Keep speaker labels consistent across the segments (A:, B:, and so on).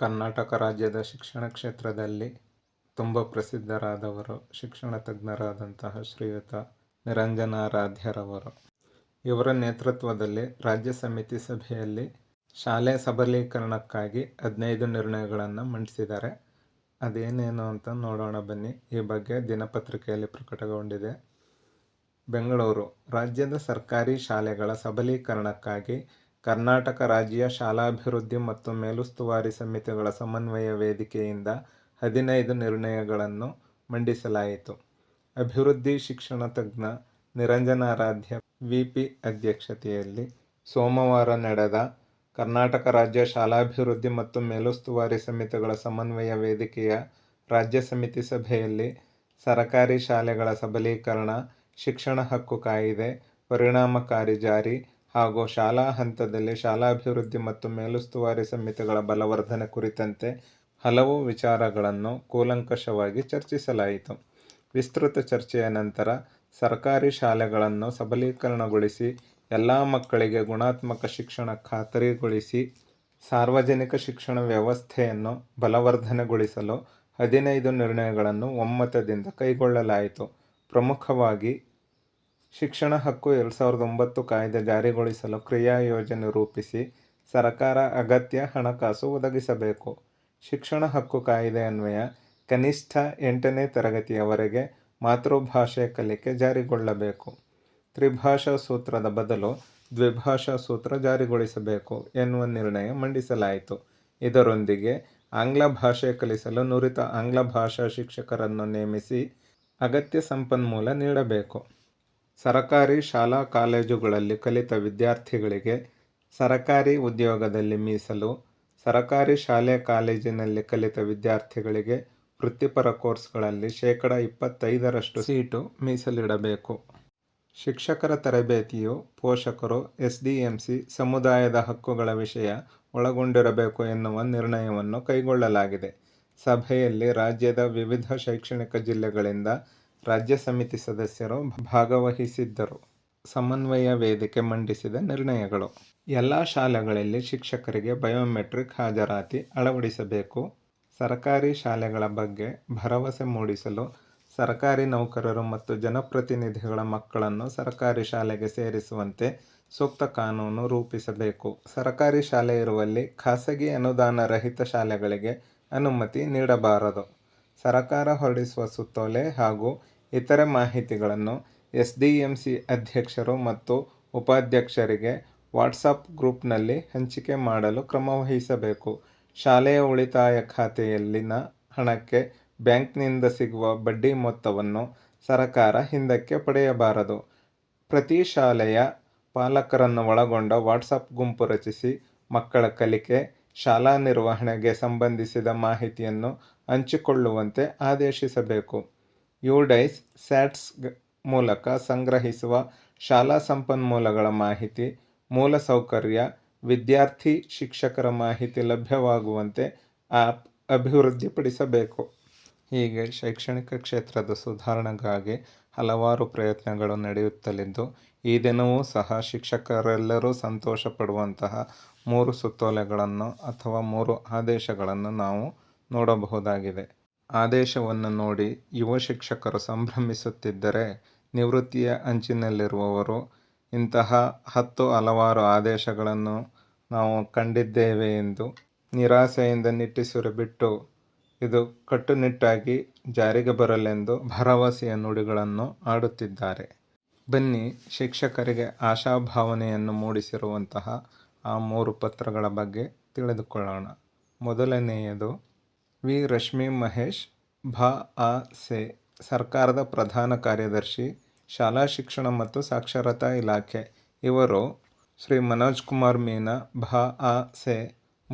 A: ಕರ್ನಾಟಕ ರಾಜ್ಯದ ಶಿಕ್ಷಣ ಕ್ಷೇತ್ರದಲ್ಲಿ ತುಂಬ ಪ್ರಸಿದ್ಧರಾದವರು ಶಿಕ್ಷಣ ತಜ್ಞರಾದಂತಹ ಶ್ರೀಯುತ ನಿರಂಜನಾರಾಧ್ಯರವರು ಇವರ ನೇತೃತ್ವದಲ್ಲಿ ರಾಜ್ಯ ಸಮಿತಿ ಸಭೆಯಲ್ಲಿ ಶಾಲೆ ಸಬಲೀಕರಣಕ್ಕಾಗಿ ಹದಿನೈದು ನಿರ್ಣಯಗಳನ್ನು ಮಂಡಿಸಿದ್ದಾರೆ ಅದೇನೇನು ಅಂತ ನೋಡೋಣ ಬನ್ನಿ ಈ ಬಗ್ಗೆ ದಿನಪತ್ರಿಕೆಯಲ್ಲಿ ಪ್ರಕಟಗೊಂಡಿದೆ ಬೆಂಗಳೂರು ರಾಜ್ಯದ ಸರ್ಕಾರಿ ಶಾಲೆಗಳ ಸಬಲೀಕರಣಕ್ಕಾಗಿ ಕರ್ನಾಟಕ ರಾಜ್ಯ ಶಾಲಾಭಿವೃದ್ಧಿ ಮತ್ತು ಮೇಲುಸ್ತುವಾರಿ ಸಮಿತಿಗಳ ಸಮನ್ವಯ ವೇದಿಕೆಯಿಂದ ಹದಿನೈದು ನಿರ್ಣಯಗಳನ್ನು ಮಂಡಿಸಲಾಯಿತು ಅಭಿವೃದ್ಧಿ ಶಿಕ್ಷಣ ತಜ್ಞ ನಿರಂಜನಾರಾಧ್ಯ ವಿಪಿ ಅಧ್ಯಕ್ಷತೆಯಲ್ಲಿ ಸೋಮವಾರ ನಡೆದ ಕರ್ನಾಟಕ ರಾಜ್ಯ ಶಾಲಾಭಿವೃದ್ಧಿ ಮತ್ತು ಮೇಲುಸ್ತುವಾರಿ ಸಮಿತಿಗಳ ಸಮನ್ವಯ ವೇದಿಕೆಯ ರಾಜ್ಯ ಸಮಿತಿ ಸಭೆಯಲ್ಲಿ ಸರಕಾರಿ ಶಾಲೆಗಳ ಸಬಲೀಕರಣ ಶಿಕ್ಷಣ ಹಕ್ಕು ಕಾಯಿದೆ ಪರಿಣಾಮಕಾರಿ ಜಾರಿ ಹಾಗೂ ಶಾಲಾ ಹಂತದಲ್ಲಿ ಶಾಲಾಭಿವೃದ್ಧಿ ಮತ್ತು ಮೇಲುಸ್ತುವಾರಿ ಸಮಿತಿಗಳ ಬಲವರ್ಧನೆ ಕುರಿತಂತೆ ಹಲವು ವಿಚಾರಗಳನ್ನು ಕೂಲಂಕಷವಾಗಿ ಚರ್ಚಿಸಲಾಯಿತು ವಿಸ್ತೃತ ಚರ್ಚೆಯ ನಂತರ ಸರ್ಕಾರಿ ಶಾಲೆಗಳನ್ನು ಸಬಲೀಕರಣಗೊಳಿಸಿ ಎಲ್ಲ ಮಕ್ಕಳಿಗೆ ಗುಣಾತ್ಮಕ ಶಿಕ್ಷಣ ಖಾತರಿಗೊಳಿಸಿ ಸಾರ್ವಜನಿಕ ಶಿಕ್ಷಣ ವ್ಯವಸ್ಥೆಯನ್ನು ಬಲವರ್ಧನೆಗೊಳಿಸಲು ಹದಿನೈದು ನಿರ್ಣಯಗಳನ್ನು ಒಮ್ಮತದಿಂದ ಕೈಗೊಳ್ಳಲಾಯಿತು ಪ್ರಮುಖವಾಗಿ ಶಿಕ್ಷಣ ಹಕ್ಕು ಎರಡು ಸಾವಿರದ ಒಂಬತ್ತು ಕಾಯ್ದೆ ಜಾರಿಗೊಳಿಸಲು ಕ್ರಿಯಾ ಯೋಜನೆ ರೂಪಿಸಿ ಸರಕಾರ ಅಗತ್ಯ ಹಣಕಾಸು ಒದಗಿಸಬೇಕು ಶಿಕ್ಷಣ ಹಕ್ಕು ಕಾಯ್ದೆ ಅನ್ವಯ ಕನಿಷ್ಠ ಎಂಟನೇ ತರಗತಿಯವರೆಗೆ ಮಾತೃಭಾಷೆ ಕಲಿಕೆ ಜಾರಿಗೊಳ್ಳಬೇಕು ತ್ರಿಭಾಷಾ ಸೂತ್ರದ ಬದಲು ದ್ವಿಭಾಷಾ ಸೂತ್ರ ಜಾರಿಗೊಳಿಸಬೇಕು ಎನ್ನುವ ನಿರ್ಣಯ ಮಂಡಿಸಲಾಯಿತು ಇದರೊಂದಿಗೆ ಆಂಗ್ಲ ಭಾಷೆ ಕಲಿಸಲು ನುರಿತ ಆಂಗ್ಲ ಭಾಷಾ ಶಿಕ್ಷಕರನ್ನು ನೇಮಿಸಿ ಅಗತ್ಯ ಸಂಪನ್ಮೂಲ ನೀಡಬೇಕು ಸರಕಾರಿ ಶಾಲಾ ಕಾಲೇಜುಗಳಲ್ಲಿ ಕಲಿತ ವಿದ್ಯಾರ್ಥಿಗಳಿಗೆ ಸರಕಾರಿ ಉದ್ಯೋಗದಲ್ಲಿ ಮೀಸಲು ಸರಕಾರಿ ಶಾಲೆ ಕಾಲೇಜಿನಲ್ಲಿ ಕಲಿತ ವಿದ್ಯಾರ್ಥಿಗಳಿಗೆ ವೃತ್ತಿಪರ ಕೋರ್ಸ್ಗಳಲ್ಲಿ ಶೇಕಡ ಇಪ್ಪತ್ತೈದರಷ್ಟು ಸೀಟು ಮೀಸಲಿಡಬೇಕು ಶಿಕ್ಷಕರ ತರಬೇತಿಯು ಪೋಷಕರು ಎಸ್ ಡಿ ಸಿ ಸಮುದಾಯದ ಹಕ್ಕುಗಳ ವಿಷಯ ಒಳಗೊಂಡಿರಬೇಕು ಎನ್ನುವ ನಿರ್ಣಯವನ್ನು ಕೈಗೊಳ್ಳಲಾಗಿದೆ ಸಭೆಯಲ್ಲಿ ರಾಜ್ಯದ ವಿವಿಧ ಶೈಕ್ಷಣಿಕ ಜಿಲ್ಲೆಗಳಿಂದ ರಾಜ್ಯ ಸಮಿತಿ ಸದಸ್ಯರು ಭಾಗವಹಿಸಿದ್ದರು ಸಮನ್ವಯ ವೇದಿಕೆ ಮಂಡಿಸಿದ ನಿರ್ಣಯಗಳು ಎಲ್ಲ ಶಾಲೆಗಳಲ್ಲಿ ಶಿಕ್ಷಕರಿಗೆ ಬಯೋಮೆಟ್ರಿಕ್ ಹಾಜರಾತಿ ಅಳವಡಿಸಬೇಕು ಸರ್ಕಾರಿ ಶಾಲೆಗಳ ಬಗ್ಗೆ ಭರವಸೆ ಮೂಡಿಸಲು ಸರ್ಕಾರಿ ನೌಕರರು ಮತ್ತು ಜನಪ್ರತಿನಿಧಿಗಳ ಮಕ್ಕಳನ್ನು ಸರ್ಕಾರಿ ಶಾಲೆಗೆ ಸೇರಿಸುವಂತೆ ಸೂಕ್ತ ಕಾನೂನು ರೂಪಿಸಬೇಕು ಸರ್ಕಾರಿ ಶಾಲೆ ಇರುವಲ್ಲಿ ಖಾಸಗಿ ಅನುದಾನ ರಹಿತ ಶಾಲೆಗಳಿಗೆ ಅನುಮತಿ ನೀಡಬಾರದು ಸರಕಾರ ಹೊರಡಿಸುವ ಸುತ್ತೋಲೆ ಹಾಗೂ ಇತರೆ ಮಾಹಿತಿಗಳನ್ನು ಎಸ್ ಡಿ ಎಂ ಸಿ ಅಧ್ಯಕ್ಷರು ಮತ್ತು ಉಪಾಧ್ಯಕ್ಷರಿಗೆ ವಾಟ್ಸಪ್ ಗ್ರೂಪ್ನಲ್ಲಿ ಹಂಚಿಕೆ ಮಾಡಲು ಕ್ರಮವಹಿಸಬೇಕು ಶಾಲೆಯ ಉಳಿತಾಯ ಖಾತೆಯಲ್ಲಿನ ಹಣಕ್ಕೆ ಬ್ಯಾಂಕ್ನಿಂದ ಸಿಗುವ ಬಡ್ಡಿ ಮೊತ್ತವನ್ನು ಸರಕಾರ ಹಿಂದಕ್ಕೆ ಪಡೆಯಬಾರದು ಪ್ರತಿ ಶಾಲೆಯ ಪಾಲಕರನ್ನು ಒಳಗೊಂಡ ವಾಟ್ಸಪ್ ಗುಂಪು ರಚಿಸಿ ಮಕ್ಕಳ ಕಲಿಕೆ ಶಾಲಾ ನಿರ್ವಹಣೆಗೆ ಸಂಬಂಧಿಸಿದ ಮಾಹಿತಿಯನ್ನು ಹಂಚಿಕೊಳ್ಳುವಂತೆ ಆದೇಶಿಸಬೇಕು ಯೂಡೈಸ್ ಸ್ಯಾಟ್ಸ್ ಮೂಲಕ ಸಂಗ್ರಹಿಸುವ ಶಾಲಾ ಸಂಪನ್ಮೂಲಗಳ ಮಾಹಿತಿ ಮೂಲಸೌಕರ್ಯ ವಿದ್ಯಾರ್ಥಿ ಶಿಕ್ಷಕರ ಮಾಹಿತಿ ಲಭ್ಯವಾಗುವಂತೆ ಆ್ಯಪ್ ಅಭಿವೃದ್ಧಿಪಡಿಸಬೇಕು ಹೀಗೆ ಶೈಕ್ಷಣಿಕ ಕ್ಷೇತ್ರದ ಸುಧಾರಣೆಗಾಗಿ ಹಲವಾರು ಪ್ರಯತ್ನಗಳು ನಡೆಯುತ್ತಲಿದ್ದು ಈ ದಿನವೂ ಸಹ ಶಿಕ್ಷಕರೆಲ್ಲರೂ ಸಂತೋಷ ಪಡುವಂತಹ ಮೂರು ಸುತ್ತೋಲೆಗಳನ್ನು ಅಥವಾ ಮೂರು ಆದೇಶಗಳನ್ನು ನಾವು ನೋಡಬಹುದಾಗಿದೆ ಆದೇಶವನ್ನು ನೋಡಿ ಯುವ ಶಿಕ್ಷಕರು ಸಂಭ್ರಮಿಸುತ್ತಿದ್ದರೆ ನಿವೃತ್ತಿಯ ಅಂಚಿನಲ್ಲಿರುವವರು ಇಂತಹ ಹತ್ತು ಹಲವಾರು ಆದೇಶಗಳನ್ನು ನಾವು ಕಂಡಿದ್ದೇವೆ ಎಂದು ನಿರಾಸೆಯಿಂದ ನಿಟ್ಟಿಸಿರು ಬಿಟ್ಟು ಇದು ಕಟ್ಟುನಿಟ್ಟಾಗಿ ಜಾರಿಗೆ ಬರಲೆಂದು ಭರವಸೆಯ ನುಡಿಗಳನ್ನು ಆಡುತ್ತಿದ್ದಾರೆ ಬನ್ನಿ ಶಿಕ್ಷಕರಿಗೆ ಆಶಾಭಾವನೆಯನ್ನು ಮೂಡಿಸಿರುವಂತಹ ಆ ಮೂರು ಪತ್ರಗಳ ಬಗ್ಗೆ ತಿಳಿದುಕೊಳ್ಳೋಣ ಮೊದಲನೆಯದು ವಿ ರಶ್ಮಿ ಮಹೇಶ್ ಭಾ ಆ ಸೆ ಸರ್ಕಾರದ ಪ್ರಧಾನ ಕಾರ್ಯದರ್ಶಿ ಶಾಲಾ ಶಿಕ್ಷಣ ಮತ್ತು ಸಾಕ್ಷರತಾ ಇಲಾಖೆ ಇವರು ಶ್ರೀ ಮನೋಜ್ ಕುಮಾರ್ ಮೀನಾ ಭಾ ಆ ಸೆ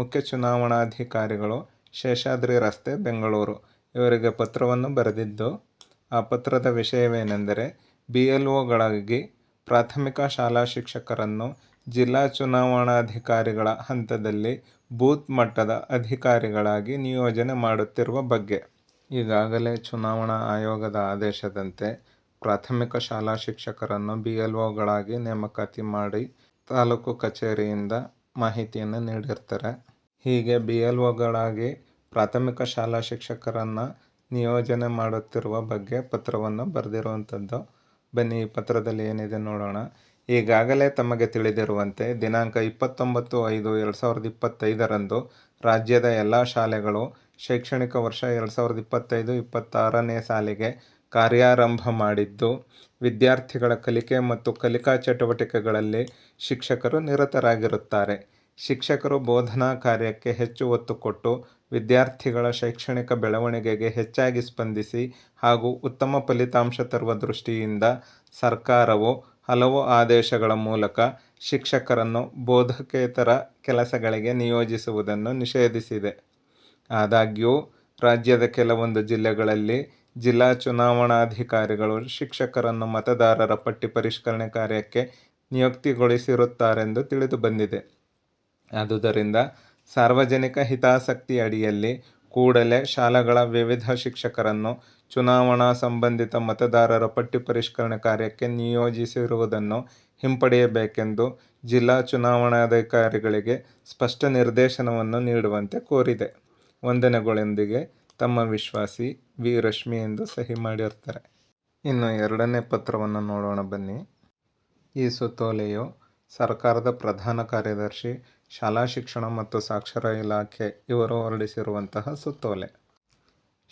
A: ಮುಖ್ಯ ಚುನಾವಣಾಧಿಕಾರಿಗಳು ಶೇಷಾದ್ರಿ ರಸ್ತೆ ಬೆಂಗಳೂರು ಇವರಿಗೆ ಪತ್ರವನ್ನು ಬರೆದಿದ್ದು ಆ ಪತ್ರದ ವಿಷಯವೇನೆಂದರೆ ಬಿ ಎಲ್ ಒಗಳಾಗಿ ಪ್ರಾಥಮಿಕ ಶಾಲಾ ಶಿಕ್ಷಕರನ್ನು ಜಿಲ್ಲಾ ಚುನಾವಣಾಧಿಕಾರಿಗಳ ಹಂತದಲ್ಲಿ ಬೂತ್ ಮಟ್ಟದ ಅಧಿಕಾರಿಗಳಾಗಿ ನಿಯೋಜನೆ ಮಾಡುತ್ತಿರುವ ಬಗ್ಗೆ. ಈಗಾಗಲೇ ಚುನಾವಣಾ ಆಯೋಗದ ಆದೇಶದಂತೆ ಪ್ರಾಥಮಿಕ ಶಾಲಾ ಶಿಕ್ಷಕರನ್ನು ಬಿಎಲ್ಒಗಳಾಗಿ ನೇಮಕಾತಿ ಮಾಡಿ ತಾಲೂಕು ಕಚೇರಿಯಿಂದ ಮಾಹಿತಿಯನ್ನು ನೀಡಿರ್ತಾರೆ. ಹೀಗೆ ಬಿ ಒಗಳಾಗಿ ಪ್ರಾಥಮಿಕ ಶಾಲಾ ಶಿಕ್ಷಕರನ್ನು ನಿಯೋಜನೆ ಮಾಡುತ್ತಿರುವ ಬಗ್ಗೆ ಪತ್ರವನ್ನು ಬರೆದಿರುವಂಥದ್ದು. ಬನ್ನಿ ಈ ಪತ್ರದಲ್ಲಿ ಏನಿದೆ ನೋಡೋಣ. ಈಗಾಗಲೇ ತಮಗೆ ತಿಳಿದಿರುವಂತೆ ದಿನಾಂಕ ಇಪ್ಪತ್ತೊಂಬತ್ತು ಐದು ಎರಡು ಸಾವಿರದ ಇಪ್ಪತ್ತೈದರಂದು ರಾಜ್ಯದ ಎಲ್ಲ ಶಾಲೆಗಳು ಶೈಕ್ಷಣಿಕ ವರ್ಷ ಎರಡು ಸಾವಿರದ ಇಪ್ಪತ್ತೈದು ಇಪ್ಪತ್ತಾರನೇ ಸಾಲಿಗೆ ಕಾರ್ಯಾರಂಭ ಮಾಡಿದ್ದು ವಿದ್ಯಾರ್ಥಿಗಳ ಕಲಿಕೆ ಮತ್ತು ಕಲಿಕಾ ಚಟುವಟಿಕೆಗಳಲ್ಲಿ ಶಿಕ್ಷಕರು ನಿರತರಾಗಿರುತ್ತಾರೆ ಶಿಕ್ಷಕರು ಬೋಧನಾ ಕಾರ್ಯಕ್ಕೆ ಹೆಚ್ಚು ಒತ್ತು ಕೊಟ್ಟು ವಿದ್ಯಾರ್ಥಿಗಳ ಶೈಕ್ಷಣಿಕ ಬೆಳವಣಿಗೆಗೆ ಹೆಚ್ಚಾಗಿ ಸ್ಪಂದಿಸಿ ಹಾಗೂ ಉತ್ತಮ ಫಲಿತಾಂಶ ತರುವ ದೃಷ್ಟಿಯಿಂದ ಸರ್ಕಾರವು ಹಲವು ಆದೇಶಗಳ ಮೂಲಕ ಶಿಕ್ಷಕರನ್ನು ಬೋಧಕೇತರ ಕೆಲಸಗಳಿಗೆ ನಿಯೋಜಿಸುವುದನ್ನು ನಿಷೇಧಿಸಿದೆ ಆದಾಗ್ಯೂ ರಾಜ್ಯದ ಕೆಲವೊಂದು ಜಿಲ್ಲೆಗಳಲ್ಲಿ ಜಿಲ್ಲಾ ಚುನಾವಣಾಧಿಕಾರಿಗಳು ಶಿಕ್ಷಕರನ್ನು ಮತದಾರರ ಪಟ್ಟಿ ಪರಿಷ್ಕರಣೆ ಕಾರ್ಯಕ್ಕೆ ನಿಯುಕ್ತಿಗೊಳಿಸಿರುತ್ತಾರೆಂದು ತಿಳಿದುಬಂದಿದೆ ಆದುದರಿಂದ ಸಾರ್ವಜನಿಕ ಹಿತಾಸಕ್ತಿ ಅಡಿಯಲ್ಲಿ ಕೂಡಲೇ ಶಾಲೆಗಳ ವಿವಿಧ ಶಿಕ್ಷಕರನ್ನು ಚುನಾವಣಾ ಸಂಬಂಧಿತ ಮತದಾರರ ಪಟ್ಟಿ ಪರಿಷ್ಕರಣೆ ಕಾರ್ಯಕ್ಕೆ ನಿಯೋಜಿಸಿರುವುದನ್ನು ಹಿಂಪಡೆಯಬೇಕೆಂದು ಜಿಲ್ಲಾ ಚುನಾವಣಾಧಿಕಾರಿಗಳಿಗೆ ಸ್ಪಷ್ಟ ನಿರ್ದೇಶನವನ್ನು ನೀಡುವಂತೆ ಕೋರಿದೆ ವಂದನೆಗಳೊಂದಿಗೆ ತಮ್ಮ ವಿಶ್ವಾಸಿ ವಿ ರಶ್ಮಿ ಎಂದು ಸಹಿ ಮಾಡಿರ್ತಾರೆ ಇನ್ನು ಎರಡನೇ ಪತ್ರವನ್ನು ನೋಡೋಣ ಬನ್ನಿ ಈ ಸುತ್ತೋಲೆಯು ಸರ್ಕಾರದ ಪ್ರಧಾನ ಕಾರ್ಯದರ್ಶಿ ಶಾಲಾ ಶಿಕ್ಷಣ ಮತ್ತು ಸಾಕ್ಷರ ಇಲಾಖೆ ಇವರು ಹೊರಡಿಸಿರುವಂತಹ ಸುತ್ತೋಲೆ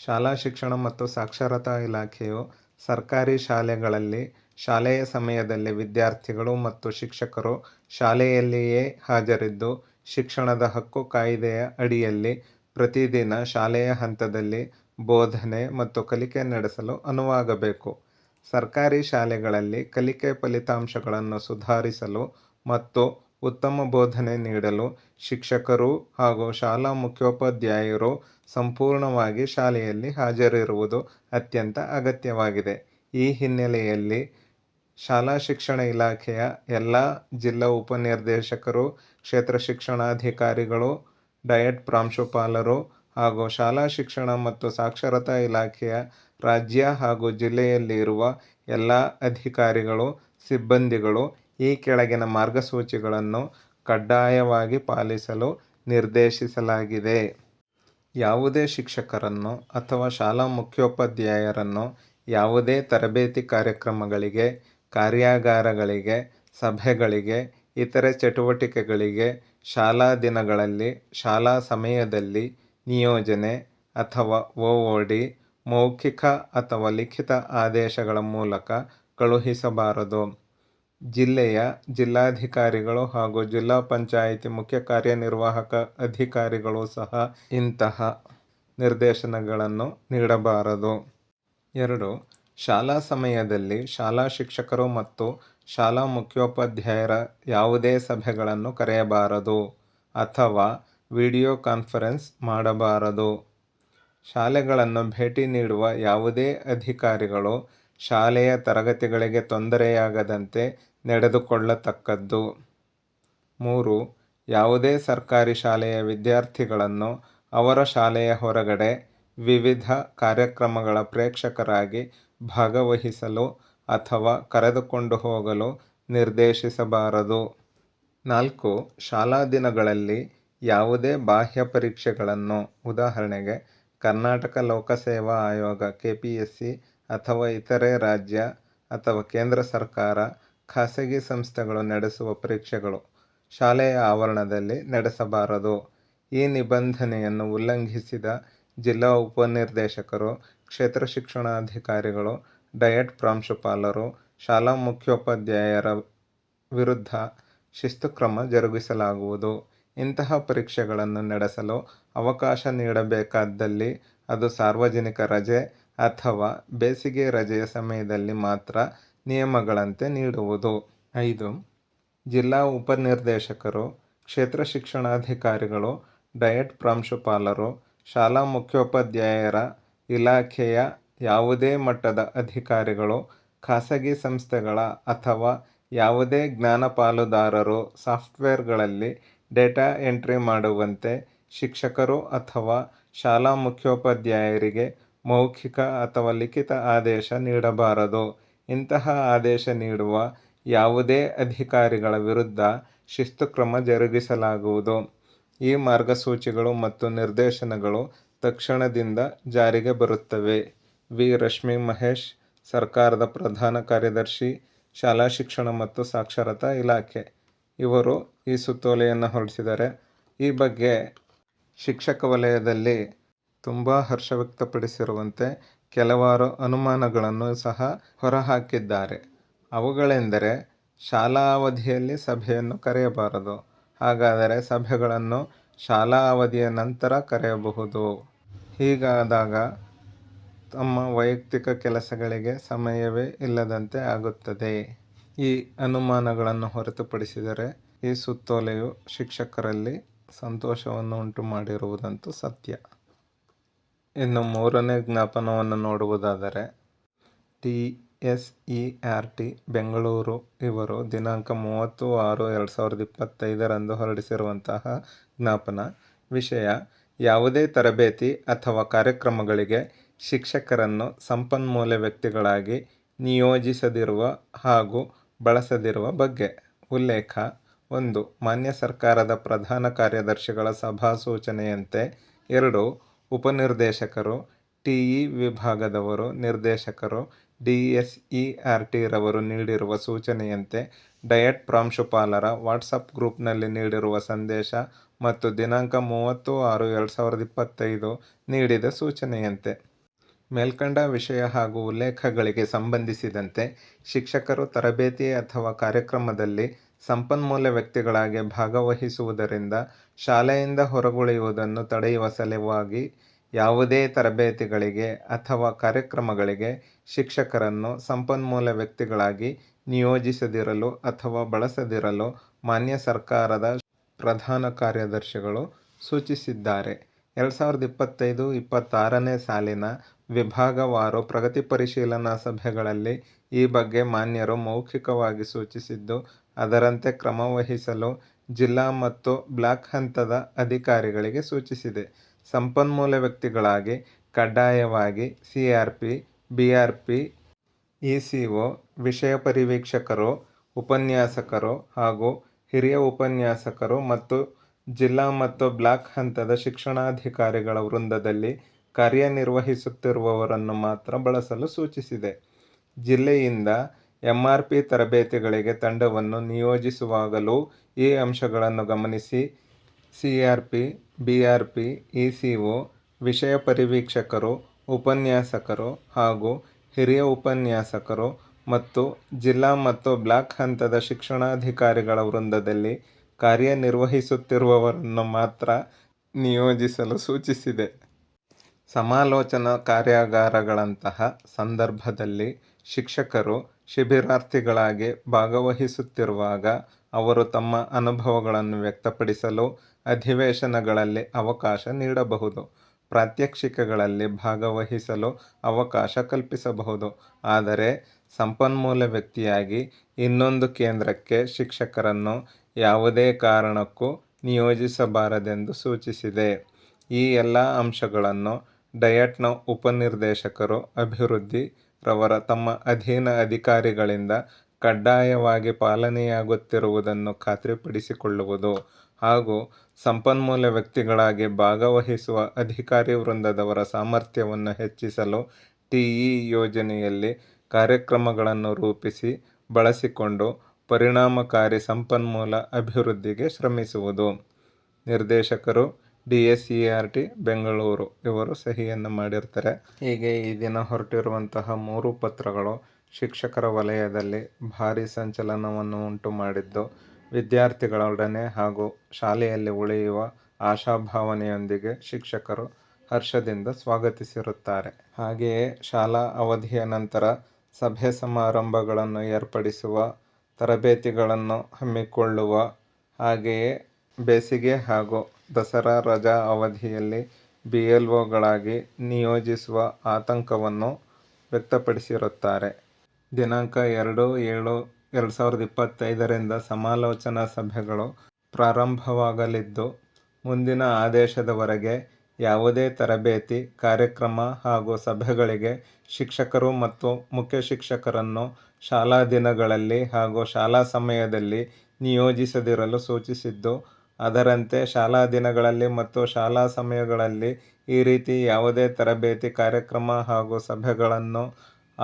A: ಶಾಲಾ ಶಿಕ್ಷಣ ಮತ್ತು ಸಾಕ್ಷರತಾ ಇಲಾಖೆಯು ಸರ್ಕಾರಿ ಶಾಲೆಗಳಲ್ಲಿ ಶಾಲೆಯ ಸಮಯದಲ್ಲಿ ವಿದ್ಯಾರ್ಥಿಗಳು ಮತ್ತು ಶಿಕ್ಷಕರು ಶಾಲೆಯಲ್ಲಿಯೇ ಹಾಜರಿದ್ದು ಶಿಕ್ಷಣದ ಹಕ್ಕು ಕಾಯ್ದೆಯ ಅಡಿಯಲ್ಲಿ ಪ್ರತಿದಿನ ಶಾಲೆಯ ಹಂತದಲ್ಲಿ ಬೋಧನೆ ಮತ್ತು ಕಲಿಕೆ ನಡೆಸಲು ಅನುವಾಗಬೇಕು ಸರ್ಕಾರಿ ಶಾಲೆಗಳಲ್ಲಿ ಕಲಿಕೆ ಫಲಿತಾಂಶಗಳನ್ನು ಸುಧಾರಿಸಲು ಮತ್ತು ಉತ್ತಮ ಬೋಧನೆ ನೀಡಲು ಶಿಕ್ಷಕರು ಹಾಗೂ ಶಾಲಾ ಮುಖ್ಯೋಪಾಧ್ಯಾಯರು ಸಂಪೂರ್ಣವಾಗಿ ಶಾಲೆಯಲ್ಲಿ ಹಾಜರಿರುವುದು ಅತ್ಯಂತ ಅಗತ್ಯವಾಗಿದೆ ಈ ಹಿನ್ನೆಲೆಯಲ್ಲಿ ಶಾಲಾ ಶಿಕ್ಷಣ ಇಲಾಖೆಯ ಎಲ್ಲ ಜಿಲ್ಲಾ ಉಪನಿರ್ದೇಶಕರು ಕ್ಷೇತ್ರ ಶಿಕ್ಷಣಾಧಿಕಾರಿಗಳು ಡಯಟ್ ಪ್ರಾಂಶುಪಾಲರು ಹಾಗೂ ಶಾಲಾ ಶಿಕ್ಷಣ ಮತ್ತು ಸಾಕ್ಷರತಾ ಇಲಾಖೆಯ ರಾಜ್ಯ ಹಾಗೂ ಜಿಲ್ಲೆಯಲ್ಲಿರುವ ಎಲ್ಲ ಅಧಿಕಾರಿಗಳು ಸಿಬ್ಬಂದಿಗಳು ಈ ಕೆಳಗಿನ ಮಾರ್ಗಸೂಚಿಗಳನ್ನು ಕಡ್ಡಾಯವಾಗಿ ಪಾಲಿಸಲು ನಿರ್ದೇಶಿಸಲಾಗಿದೆ ಯಾವುದೇ ಶಿಕ್ಷಕರನ್ನು ಅಥವಾ ಶಾಲಾ ಮುಖ್ಯೋಪಾಧ್ಯಾಯರನ್ನು ಯಾವುದೇ ತರಬೇತಿ ಕಾರ್ಯಕ್ರಮಗಳಿಗೆ ಕಾರ್ಯಾಗಾರಗಳಿಗೆ ಸಭೆಗಳಿಗೆ ಇತರೆ ಚಟುವಟಿಕೆಗಳಿಗೆ ಶಾಲಾ ದಿನಗಳಲ್ಲಿ ಶಾಲಾ ಸಮಯದಲ್ಲಿ ನಿಯೋಜನೆ ಅಥವಾ ಓಓಡಿ ಮೌಖಿಕ ಅಥವಾ ಲಿಖಿತ ಆದೇಶಗಳ ಮೂಲಕ ಕಳುಹಿಸಬಾರದು ಜಿಲ್ಲೆಯ ಜಿಲ್ಲಾಧಿಕಾರಿಗಳು ಹಾಗೂ ಜಿಲ್ಲಾ ಪಂಚಾಯಿತಿ ಮುಖ್ಯ ಕಾರ್ಯನಿರ್ವಾಹಕ ಅಧಿಕಾರಿಗಳು ಸಹ ಇಂತಹ ನಿರ್ದೇಶನಗಳನ್ನು ನೀಡಬಾರದು ಎರಡು ಶಾಲಾ ಸಮಯದಲ್ಲಿ ಶಾಲಾ ಶಿಕ್ಷಕರು ಮತ್ತು ಶಾಲಾ ಮುಖ್ಯೋಪಾಧ್ಯಾಯರ ಯಾವುದೇ ಸಭೆಗಳನ್ನು ಕರೆಯಬಾರದು ಅಥವಾ ವಿಡಿಯೋ ಕಾನ್ಫರೆನ್ಸ್ ಮಾಡಬಾರದು ಶಾಲೆಗಳನ್ನು ಭೇಟಿ ನೀಡುವ ಯಾವುದೇ ಅಧಿಕಾರಿಗಳು ಶಾಲೆಯ ತರಗತಿಗಳಿಗೆ ತೊಂದರೆಯಾಗದಂತೆ ನಡೆದುಕೊಳ್ಳತಕ್ಕದ್ದು ಮೂರು ಯಾವುದೇ ಸರ್ಕಾರಿ ಶಾಲೆಯ ವಿದ್ಯಾರ್ಥಿಗಳನ್ನು ಅವರ ಶಾಲೆಯ ಹೊರಗಡೆ ವಿವಿಧ ಕಾರ್ಯಕ್ರಮಗಳ ಪ್ರೇಕ್ಷಕರಾಗಿ ಭಾಗವಹಿಸಲು ಅಥವಾ ಕರೆದುಕೊಂಡು ಹೋಗಲು ನಿರ್ದೇಶಿಸಬಾರದು ನಾಲ್ಕು ಶಾಲಾ ದಿನಗಳಲ್ಲಿ ಯಾವುದೇ ಬಾಹ್ಯ ಪರೀಕ್ಷೆಗಳನ್ನು ಉದಾಹರಣೆಗೆ ಕರ್ನಾಟಕ ಲೋಕಸೇವಾ ಆಯೋಗ ಕೆ ಪಿ ಎಸ್ ಸಿ ಅಥವಾ ಇತರೆ ರಾಜ್ಯ ಅಥವಾ ಕೇಂದ್ರ ಸರ್ಕಾರ ಖಾಸಗಿ ಸಂಸ್ಥೆಗಳು ನಡೆಸುವ ಪರೀಕ್ಷೆಗಳು ಶಾಲೆಯ ಆವರಣದಲ್ಲಿ ನಡೆಸಬಾರದು ಈ ನಿಬಂಧನೆಯನ್ನು ಉಲ್ಲಂಘಿಸಿದ ಜಿಲ್ಲಾ ಉಪನಿರ್ದೇಶಕರು ಕ್ಷೇತ್ರ ಶಿಕ್ಷಣಾಧಿಕಾರಿಗಳು ಡಯಟ್ ಪ್ರಾಂಶುಪಾಲರು ಶಾಲಾ ಮುಖ್ಯೋಪಾಧ್ಯಾಯರ ವಿರುದ್ಧ ಶಿಸ್ತು ಕ್ರಮ ಜರುಗಿಸಲಾಗುವುದು ಇಂತಹ ಪರೀಕ್ಷೆಗಳನ್ನು ನಡೆಸಲು ಅವಕಾಶ ನೀಡಬೇಕಾದಲ್ಲಿ ಅದು ಸಾರ್ವಜನಿಕ ರಜೆ ಅಥವಾ ಬೇಸಿಗೆ ರಜೆಯ ಸಮಯದಲ್ಲಿ ಮಾತ್ರ ನಿಯಮಗಳಂತೆ ನೀಡುವುದು ಐದು ಜಿಲ್ಲಾ ಉಪನಿರ್ದೇಶಕರು ಕ್ಷೇತ್ರ ಶಿಕ್ಷಣಾಧಿಕಾರಿಗಳು ಡಯಟ್ ಪ್ರಾಂಶುಪಾಲರು ಶಾಲಾ ಮುಖ್ಯೋಪಾಧ್ಯಾಯರ ಇಲಾಖೆಯ ಯಾವುದೇ ಮಟ್ಟದ ಅಧಿಕಾರಿಗಳು ಖಾಸಗಿ ಸಂಸ್ಥೆಗಳ ಅಥವಾ ಯಾವುದೇ ಜ್ಞಾನ ಪಾಲುದಾರರು ಸಾಫ್ಟ್ವೇರ್ಗಳಲ್ಲಿ ಡೇಟಾ ಎಂಟ್ರಿ ಮಾಡುವಂತೆ ಶಿಕ್ಷಕರು ಅಥವಾ ಶಾಲಾ ಮುಖ್ಯೋಪಾಧ್ಯಾಯರಿಗೆ ಮೌಖಿಕ ಅಥವಾ ಲಿಖಿತ ಆದೇಶ ನೀಡಬಾರದು ಇಂತಹ ಆದೇಶ ನೀಡುವ ಯಾವುದೇ ಅಧಿಕಾರಿಗಳ ವಿರುದ್ಧ ಶಿಸ್ತು ಕ್ರಮ ಜರುಗಿಸಲಾಗುವುದು ಈ ಮಾರ್ಗಸೂಚಿಗಳು ಮತ್ತು ನಿರ್ದೇಶನಗಳು ತಕ್ಷಣದಿಂದ ಜಾರಿಗೆ ಬರುತ್ತವೆ ವಿ ರಶ್ಮಿ ಮಹೇಶ್ ಸರ್ಕಾರದ ಪ್ರಧಾನ ಕಾರ್ಯದರ್ಶಿ ಶಾಲಾ ಶಿಕ್ಷಣ ಮತ್ತು ಸಾಕ್ಷರತಾ ಇಲಾಖೆ ಇವರು ಈ ಸುತ್ತೋಲೆಯನ್ನು ಹೊರಡಿಸಿದರೆ ಈ ಬಗ್ಗೆ ಶಿಕ್ಷಕ ವಲಯದಲ್ಲಿ ತುಂಬ ಹರ್ಷ ವ್ಯಕ್ತಪಡಿಸಿರುವಂತೆ ಕೆಲವಾರು ಅನುಮಾನಗಳನ್ನು ಸಹ ಹೊರಹಾಕಿದ್ದಾರೆ ಅವುಗಳೆಂದರೆ ಶಾಲಾ ಅವಧಿಯಲ್ಲಿ ಸಭೆಯನ್ನು ಕರೆಯಬಾರದು ಹಾಗಾದರೆ ಸಭೆಗಳನ್ನು ಶಾಲಾ ಅವಧಿಯ ನಂತರ ಕರೆಯಬಹುದು ಹೀಗಾದಾಗ ತಮ್ಮ ವೈಯಕ್ತಿಕ ಕೆಲಸಗಳಿಗೆ ಸಮಯವೇ ಇಲ್ಲದಂತೆ ಆಗುತ್ತದೆ ಈ ಅನುಮಾನಗಳನ್ನು ಹೊರತುಪಡಿಸಿದರೆ ಈ ಸುತ್ತೋಲೆಯು ಶಿಕ್ಷಕರಲ್ಲಿ ಸಂತೋಷವನ್ನು ಉಂಟು ಮಾಡಿರುವುದಂತೂ ಸತ್ಯ ಇನ್ನು ಮೂರನೇ ಜ್ಞಾಪನವನ್ನು ನೋಡುವುದಾದರೆ T S E R T Bengaluru ಇವರು ದಿನಾಂಕ ಮೂವತ್ತು ಆರು ಎರಡು ಸಾವಿರದ ಇಪ್ಪತ್ತೈದರಂದು ಹೊರಡಿಸಿರುವಂತಹ ಜ್ಞಾಪನ ವಿಷಯ ಯಾವುದೇ ತರಬೇತಿ ಅಥವಾ ಕಾರ್ಯಕ್ರಮಗಳಿಗೆ ಶಿಕ್ಷಕರನ್ನು ಸಂಪನ್ಮೂಲ ವ್ಯಕ್ತಿಗಳಾಗಿ ನಿಯೋಜಿಸದಿರುವ ಹಾಗೂ ಬಳಸದಿರುವ ಬಗ್ಗೆ ಉಲ್ಲೇಖ ಒಂದು ಮಾನ್ಯ ಸರ್ಕಾರದ ಪ್ರಧಾನ ಕಾರ್ಯದರ್ಶಿಗಳ ಸಭಾ ಸೂಚನೆಯಂತೆ ಎರಡು ಉಪನಿರ್ದೇಶಕರು ಟಿಇ ವಿಭಾಗದವರು ನಿರ್ದೇಶಕರು ಡಿ ಎಸ್ ಇ ಆರ್ ನೀಡಿರುವ ಸೂಚನೆಯಂತೆ ಡಯಟ್ ಪ್ರಾಂಶುಪಾಲರ ವಾಟ್ಸಪ್ ಗ್ರೂಪ್ನಲ್ಲಿ ನೀಡಿರುವ ಸಂದೇಶ ಮತ್ತು ದಿನಾಂಕ ಮೂವತ್ತು ಆರು ಎರಡು ಸಾವಿರದ ಇಪ್ಪತ್ತೈದು ನೀಡಿದ ಸೂಚನೆಯಂತೆ ಮೇಲ್ಕಂಡ ವಿಷಯ ಹಾಗೂ ಉಲ್ಲೇಖಗಳಿಗೆ ಸಂಬಂಧಿಸಿದಂತೆ ಶಿಕ್ಷಕರು ತರಬೇತಿ ಅಥವಾ ಕಾರ್ಯಕ್ರಮದಲ್ಲಿ ಸಂಪನ್ಮೂಲ ವ್ಯಕ್ತಿಗಳಾಗಿ ಭಾಗವಹಿಸುವುದರಿಂದ ಶಾಲೆಯಿಂದ ಹೊರಗುಳಿಯುವುದನ್ನು ತಡೆಯುವ ಸಲುವಾಗಿ ಯಾವುದೇ ತರಬೇತಿಗಳಿಗೆ ಅಥವಾ ಕಾರ್ಯಕ್ರಮಗಳಿಗೆ ಶಿಕ್ಷಕರನ್ನು ಸಂಪನ್ಮೂಲ ವ್ಯಕ್ತಿಗಳಾಗಿ ನಿಯೋಜಿಸದಿರಲು ಅಥವಾ ಬಳಸದಿರಲು ಮಾನ್ಯ ಸರ್ಕಾರದ ಪ್ರಧಾನ ಕಾರ್ಯದರ್ಶಿಗಳು ಸೂಚಿಸಿದ್ದಾರೆ ಎರಡು ಸಾವಿರದ ಇಪ್ಪತ್ತೈದು ಇಪ್ಪತ್ತಾರನೇ ಸಾಲಿನ ವಿಭಾಗವಾರು ಪ್ರಗತಿ ಪರಿಶೀಲನಾ ಸಭೆಗಳಲ್ಲಿ ಈ ಬಗ್ಗೆ ಮಾನ್ಯರು ಮೌಖಿಕವಾಗಿ ಸೂಚಿಸಿದ್ದು ಅದರಂತೆ ವಹಿಸಲು ಜಿಲ್ಲಾ ಮತ್ತು ಬ್ಲಾಕ್ ಹಂತದ ಅಧಿಕಾರಿಗಳಿಗೆ ಸೂಚಿಸಿದೆ. ಸಂಪನ್ಮೂಲ ವ್ಯಕ್ತಿಗಳಾಗಿ ಕಡ್ಡಾಯವಾಗಿ ಸಿಆರ್ಪಿ, ಬಿಆರ್ಪಿ, ಇಸಿಒ, ವಿಷಯ ಪರಿವೀಕ್ಷಕರು, ಉಪನ್ಯಾಸಕರು ಹಾಗೂ ಹಿರಿಯ ಉಪನ್ಯಾಸಕರು ಮತ್ತು ಜಿಲ್ಲಾ ಮತ್ತು ಬ್ಲಾಕ್ ಹಂತದ ಶಿಕ್ಷಣಾಧಿಕಾರಿಗಳ ವೃಂದದಲ್ಲಿ ಕಾರ್ಯನಿರ್ವಹಿಸುತ್ತಿರುವವರನ್ನು ಮಾತ್ರ ಬಳಸಲು ಸೂಚಿಸಿದೆ. ಜಿಲ್ಲೆಯಿಂದ ಎಂಆರ್ಪಿ ತರಬೇತಿಗಳಿಗೆ ತಂಡವನ್ನು ನಿಯೋಜಿಸುವಾಗಲೂ ಈ ಅಂಶಗಳನ್ನು ಗಮನಿಸಿ ಸಿಆರ್ಪಿ ಬಿಆರ್ಪಿ ಇಸಿಒ ವಿಷಯ ಪರಿವೀಕ್ಷಕರು ಉಪನ್ಯಾಸಕರು ಹಾಗೂ ಹಿರಿಯ ಉಪನ್ಯಾಸಕರು ಮತ್ತು ಜಿಲ್ಲಾ ಮತ್ತು ಬ್ಲಾಕ್ ಹಂತದ ಶಿಕ್ಷಣಾಧಿಕಾರಿಗಳ ವೃಂದದಲ್ಲಿ ಕಾರ್ಯನಿರ್ವಹಿಸುತ್ತಿರುವವರನ್ನು ಮಾತ್ರ ನಿಯೋಜಿಸಲು ಸೂಚಿಸಿದೆ ಸಮಾಲೋಚನಾ ಕಾರ್ಯಾಗಾರಗಳಂತಹ ಸಂದರ್ಭದಲ್ಲಿ ಶಿಕ್ಷಕರು ಶಿಬಿರಾರ್ಥಿಗಳಾಗಿ ಭಾಗವಹಿಸುತ್ತಿರುವಾಗ ಅವರು ತಮ್ಮ ಅನುಭವಗಳನ್ನು ವ್ಯಕ್ತಪಡಿಸಲು ಅಧಿವೇಶನಗಳಲ್ಲಿ ಅವಕಾಶ ನೀಡಬಹುದು ಪ್ರಾತ್ಯಕ್ಷಿಕೆಗಳಲ್ಲಿ ಭಾಗವಹಿಸಲು ಅವಕಾಶ ಕಲ್ಪಿಸಬಹುದು ಆದರೆ ಸಂಪನ್ಮೂಲ ವ್ಯಕ್ತಿಯಾಗಿ ಇನ್ನೊಂದು ಕೇಂದ್ರಕ್ಕೆ ಶಿಕ್ಷಕರನ್ನು ಯಾವುದೇ ಕಾರಣಕ್ಕೂ ನಿಯೋಜಿಸಬಾರದೆಂದು ಸೂಚಿಸಿದೆ ಈ ಎಲ್ಲ ಅಂಶಗಳನ್ನು ಡಯಟ್ನ ಉಪನಿರ್ದೇಶಕರು ಅಭಿವೃದ್ಧಿ ರವರ ತಮ್ಮ ಅಧೀನ ಅಧಿಕಾರಿಗಳಿಂದ ಕಡ್ಡಾಯವಾಗಿ ಪಾಲನೆಯಾಗುತ್ತಿರುವುದನ್ನು ಖಾತ್ರಿಪಡಿಸಿಕೊಳ್ಳುವುದು ಹಾಗೂ ಸಂಪನ್ಮೂಲ ವ್ಯಕ್ತಿಗಳಾಗಿ ಭಾಗವಹಿಸುವ ಅಧಿಕಾರಿ ವೃಂದದವರ ಸಾಮರ್ಥ್ಯವನ್ನು ಹೆಚ್ಚಿಸಲು ಟಿಇ ಯೋಜನೆಯಲ್ಲಿ ಕಾರ್ಯಕ್ರಮಗಳನ್ನು ರೂಪಿಸಿ ಬಳಸಿಕೊಂಡು ಪರಿಣಾಮಕಾರಿ ಸಂಪನ್ಮೂಲ ಅಭಿವೃದ್ಧಿಗೆ ಶ್ರಮಿಸುವುದು ನಿರ್ದೇಶಕರು D S E R T Bengaluru ಇವರು ಸಹಿಯನ್ನು ಮಾಡಿರ್ತಾರೆ ಹೀಗೆ ಈ ದಿನ ಹೊರಟಿರುವಂತಹ ಮೂರು ಪತ್ರಗಳು ಶಿಕ್ಷಕರ ವಲಯದಲ್ಲಿ ಭಾರಿ ಸಂಚಲನವನ್ನು ಉಂಟು ಮಾಡಿದ್ದು ವಿದ್ಯಾರ್ಥಿಗಳೊಡನೆ ಹಾಗೂ ಶಾಲೆಯಲ್ಲಿ ಉಳಿಯುವ ಆಶಾಭಾವನೆಯೊಂದಿಗೆ ಶಿಕ್ಷಕರು ಹರ್ಷದಿಂದ ಸ್ವಾಗತಿಸಿರುತ್ತಾರೆ ಹಾಗೆಯೇ ಶಾಲಾ ಅವಧಿಯ ನಂತರ ಸಭೆ ಸಮಾರಂಭಗಳನ್ನು ಏರ್ಪಡಿಸುವ ತರಬೇತಿಗಳನ್ನು ಹಮ್ಮಿಕೊಳ್ಳುವ ಹಾಗೆಯೇ ಬೇಸಿಗೆ ಹಾಗೂ ದಸರಾ ರಜಾ ಅವಧಿಯಲ್ಲಿ ಬಿಎಲ್ಒಗಳಾಗಿ ನಿಯೋಜಿಸುವ ಆತಂಕವನ್ನು ವ್ಯಕ್ತಪಡಿಸಿರುತ್ತಾರೆ. ದಿನಾಂಕ ಎರಡು ಏಳು ಎರಡು ಸಾವಿರದ ಇಪ್ಪತ್ತೈದರಿಂದ ಸಮಾಲೋಚನಾ ಸಭೆಗಳು ಪ್ರಾರಂಭವಾಗಲಿದ್ದು, ಮುಂದಿನ ಆದೇಶದವರೆಗೆ ಯಾವುದೇ ತರಬೇತಿ, ಕಾರ್ಯಕ್ರಮ ಹಾಗೂ ಸಭೆಗಳಿಗೆ ಶಿಕ್ಷಕರು ಮತ್ತು ಮುಖ್ಯ ಶಿಕ್ಷಕರನ್ನು ಶಾಲಾ ದಿನಗಳಲ್ಲಿ ಹಾಗೂ ಶಾಲಾ ಸಮಯದಲ್ಲಿ ನಿಯೋಜಿಸದಿರಲು ಸೂಚಿಸಿದ್ದು, ಅದರಂತೆ ಶಾಲಾ ದಿನಗಳಲ್ಲಿ ಮತ್ತು ಶಾಲಾ ಸಮಯಗಳಲ್ಲಿ ಈ ರೀತಿ ಯಾವುದೇ ತರಬೇತಿ ಕಾರ್ಯಕ್ರಮ ಹಾಗೂ ಸಭೆಗಳನ್ನು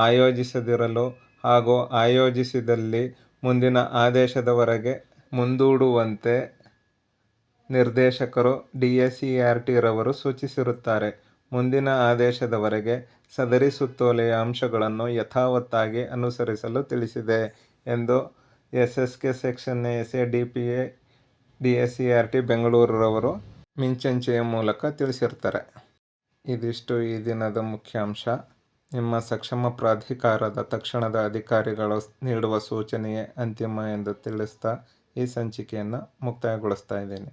A: ಆಯೋಜಿಸದಿರಲು ಹಾಗೂ ಆಯೋಜಿಸಿದಲ್ಲಿ ಮುಂದಿನ ಆದೇಶದವರೆಗೆ ಮುಂದೂಡುವಂತೆ ನಿರ್ದೇಶಕರು D S C R T ರವರು ಸೂಚಿಸಿರುತ್ತಾರೆ ಮುಂದಿನ ಆದೇಶದವರೆಗೆ ಸದರಿ ಸುತ್ತೋಲೆಯ ಅಂಶಗಳನ್ನು ಯಥಾವತ್ತಾಗಿ ಅನುಸರಿಸಲು ತಿಳಿಸಿದೆ ಎಂದು S S K section S A D P A D S C R T ಬೆಂಗಳೂರವರು ಮಿಂಚಂಚೆಯ ಮೂಲಕ ತಿಳಿಸಿರ್ತಾರೆ ಇದಿಷ್ಟು ಈ ದಿನದ ಮುಖ್ಯಾಂಶ ನಿಮ್ಮ ಸಕ್ಷಮ ಪ್ರಾಧಿಕಾರದ ತಕ್ಷಣದ ಅಧಿಕಾರಿಗಳು ನೀಡುವ ಸೂಚನೆಯೇ ಅಂತಿಮ ಎಂದು ತಿಳಿಸ್ತಾ ಈ ಸಂಚಿಕೆಯನ್ನು ಮುಕ್ತಾಯಗೊಳಿಸ್ತಾ ಇದ್ದೇನೆ